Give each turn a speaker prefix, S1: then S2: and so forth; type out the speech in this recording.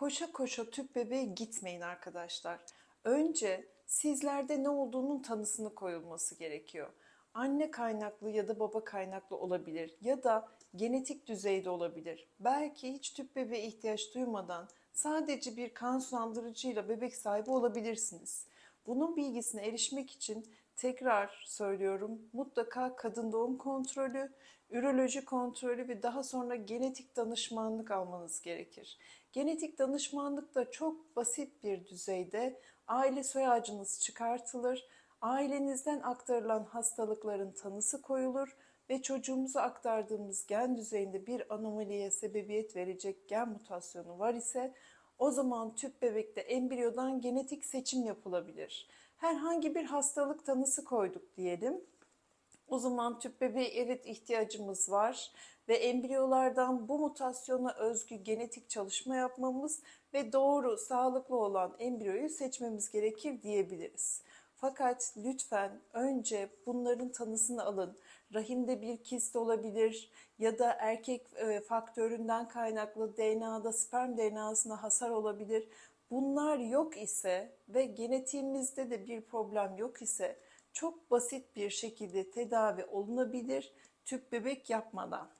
S1: Koşa koşa tüp bebeğe gitmeyin arkadaşlar. Önce sizlerde ne olduğunun tanısını koyulması gerekiyor. Anne kaynaklı ya da baba kaynaklı olabilir ya da genetik düzeyde olabilir. Belki hiç tüp bebeğe ihtiyaç duymadan sadece bir kan sulandırıcıyla bebek sahibi olabilirsiniz. Bunun bilgisine erişmek için tekrar söylüyorum mutlaka kadın doğum kontrolü, üroloji kontrolü ve daha sonra genetik danışmanlık almanız gerekir. Genetik danışmanlık da çok basit bir düzeyde aile soy ağacınız çıkartılır, ailenizden aktarılan hastalıkların tanısı koyulur ve çocuğumuza aktardığımız gen düzeyinde bir anomaliye sebebiyet verecek gen mutasyonu var ise o zaman tüp bebekte embriyodan genetik seçim yapılabilir. Herhangi bir hastalık tanısı koyduk diyelim. O zaman tüp bebeğe evet ihtiyacımız var ve embriyolardan bu mutasyona özgü genetik çalışma yapmamız ve doğru, sağlıklı olan embriyoyu seçmemiz gerekir diyebiliriz. Fakat lütfen önce bunların tanısını alın. Rahimde bir kist olabilir ya da erkek e, faktöründen kaynaklı DNA'da sperm DNA'sına hasar olabilir. Bunlar yok ise ve genetiğimizde de bir problem yok ise çok basit bir şekilde tedavi olunabilir tüp bebek yapmadan.